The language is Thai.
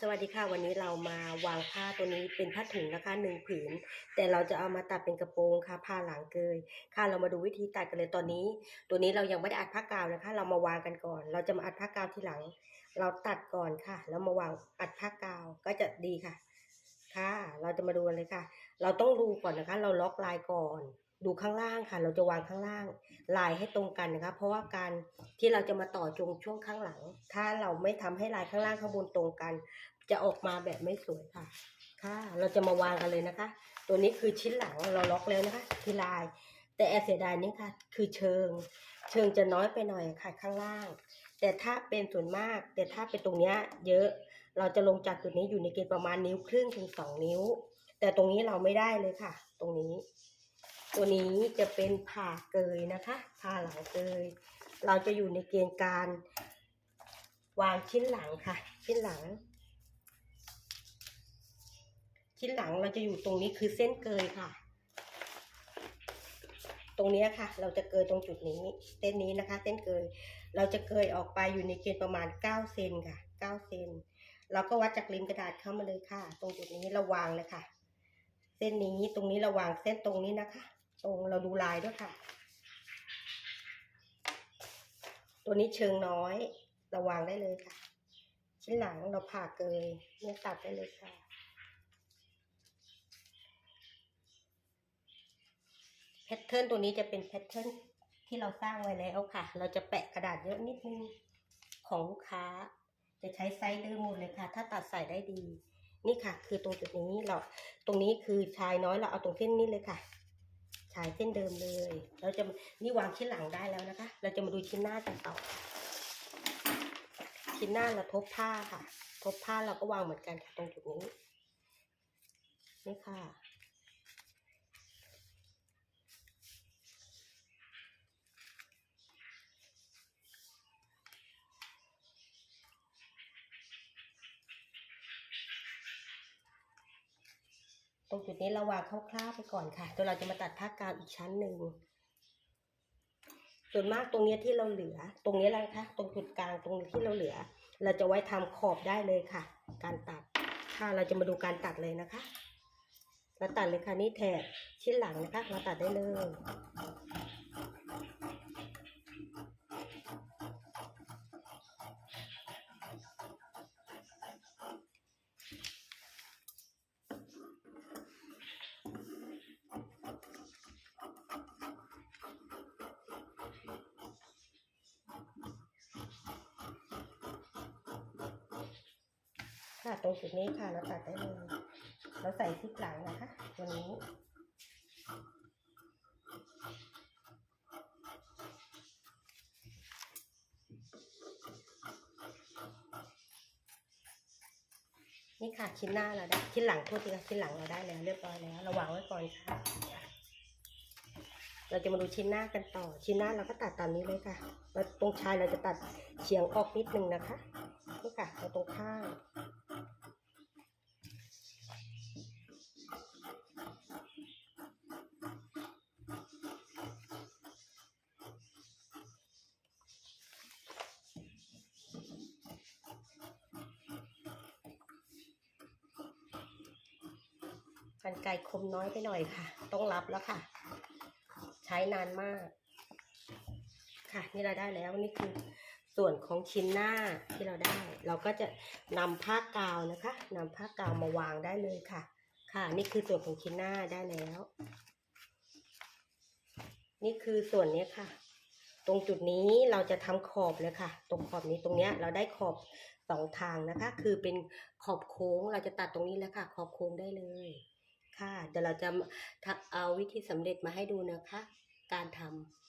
สวัสดีค่ะ วันนี้เรามาวางผ้าตัวนี้เป็นผ้าถุงนะคะหนึ่งผืน แต่เราจะเอามาตัดเป็นกระโปรงค่ะผ้าหลังเกยค่ะเรามาดูวิธีตัดกันเลยตอนนี้ ตัวนี้เรายังไม่ได้อัดผ้ากาวนะคะ เรามาวางกันก่อน เราจะมาอัดผ้ากาวทีหลัง เราตัดก่อนค่ะ แล้วมาวางอัดผ้ากาวก็จะดีค่ะ ค่ะ เราจะมาดูเลยค่ะ เราต้องดูก่อนนะคะ เราล็อกลายก่อน ดูข้างล่างค่ะ เราจะวางข้างล่างลายให้ตรงกันนะคะ เพราะว่าการที่เราจะมาต่อจงช่วงข้างหลัง ถ้าเราไม่ทำให้ลายข้างล่างข้างบนตรงกัน จะออกมาแบบไม่สวยค่ะ ค่ะ เราจะมาวางกันเลยนะคะ ตัวนี้คือชิ้นหลังเราล็อกแล้วนะคะ ที่ลาย แต่แอเสียดายนี่ค่ะ คือเชิง เชิงจะน้อยไปหน่อยค่ะข้างล่าง แต่ถ้าเป็นส่วนมาก แต่ถ้าเป็นตรงเนี้ยเยอะ เราจะลงจากจุดนี้อยู่ในเกณฑ์ประมาณนิ้วครึ่งถึงสองนิ้ว แต่ตรงนี้เราไม่ได้เลยค่ะ ตรงนี้ ตัวนี้จะเป็นผ่าเกยนะคะผ่าหลังเกย เราจะอยู่ในเกณฑ์การวางชิ้นหลังค่ะ ชิ้นหลัง ชิ้นหลังเราจะอยู่ตรงนี้คือเส้นเกยค่ะ ตรงนี้ค่ะ เราจะเกยตรงจุดนี้เส้นนี้นะคะ เส้นเกย เราจะเกยออกไปอยู่ในเกณฑ์ประมาณเก้าเซนค่ะเก้าเซนเราก็วัดจากริมกระดาษเข้ามาเลยค่ะ ตรงจุดนี้ราวางเลยค่ะ เส้นนี้ตรงนี้ราวางเส้นตรงนี้นะคะ ตรงเราดูลายด้วยค่ะ ตัวนี้เชิงน้อยเราวางได้เลยค่ะ ชิ้นหลังเราผ่าเกยเนี่ยตัดได้เลยค่ะแพทเทิร์นตัวนี้จะเป็นแพทเทิร์นที่เราสร้างไว้แล้วค่ะ เราจะแปะกระดาษเยอะนิดนึงของลูกค้า จะใช้ไซส์เดิมหมดเลยค่ะ ถ้าตัดใส่ได้ดี นี่ค่ะ คือตรงจุดนี้เรา ตรงนี้คือชายน้อยเราเอาตรงเส้นนี้เลยค่ะ ฉายเส้นเดิมเลย เราจะนี่วางชิ้นหลังได้แล้วนะคะ เราจะมาดูชิ้นหน้ากันต่อ ชิ้นหน้าเราทบผ้าค่ะ ทบผ้าเราก็วางเหมือนกันค่ะตรงจุดนี้ นี่ค่ะ ต รงจุดนี้เราวางคร่าวๆไปก่อนค่ะตัวเราจะมาตัดผ้ากาวอีกชั้นหนึ่งส่วนมากตรงเนี้ยที่เราเหลือ ตรงนี้แหละคะตรงจุดกลางตรงที่เราเหลือ เราจะไว้ทำขอบได้เลยค่ะ การตัดค่ะเราจะมาดูการตัดเลยนะคะเราตัดเลยค่ะนี่แถบชิ้นหลังนะคะ เราตัดได้เลย ค่ะตรงจุดนี้ค่ะเราตัดได้เลยเราใส่ที่หลังนะคะตัวนี้นี่ค่ะชิ้นหน้าเราได้ชิ้นหลังโทษทีค่ะชิ้นหลังเราได้แล้วเรียบร้อยแล้วเราวางไว้ก่อนค่ะ เราจะมาดูชิ้นหน้ากันต่อ ชิ้นหน้าเราก็ตัดตามนี้เลยค่ะตรงชายเราจะตัดเฉียงออกนิดนึงนะคะนี่ค่ะเราตรงข้าง กันไกรคมน้อยไปหน่อยค่ะ ต้องรับแล้วค่ะ ใช้นานมาก ค่ะ นี่เราได้แล้วนี่คือส่วนของชิ้นหน้าที่เราได้ เราก็จะนำผ้ากาวนะคะนำผ้ากาวมาวางได้เลยค่ะ ค่ะ นี่คือส่วนของชิ้นหน้าได้แล้ว นี่คือส่วนนี้ค่ะ ตรงจุดนี้เราจะทำขอบเลยค่ะ ตรงขอบนี้ตรงเนี้ยเราได้ขอบสองทางนะคะ คือเป็นขอบโค้งเราจะตัดตรงนี้แล้วค่ะ ขอบโค้งได้เลย ค่ะ เดี๋ยวเราจะเอาวิธีสำเร็จมาให้ดูนะคะ การทำ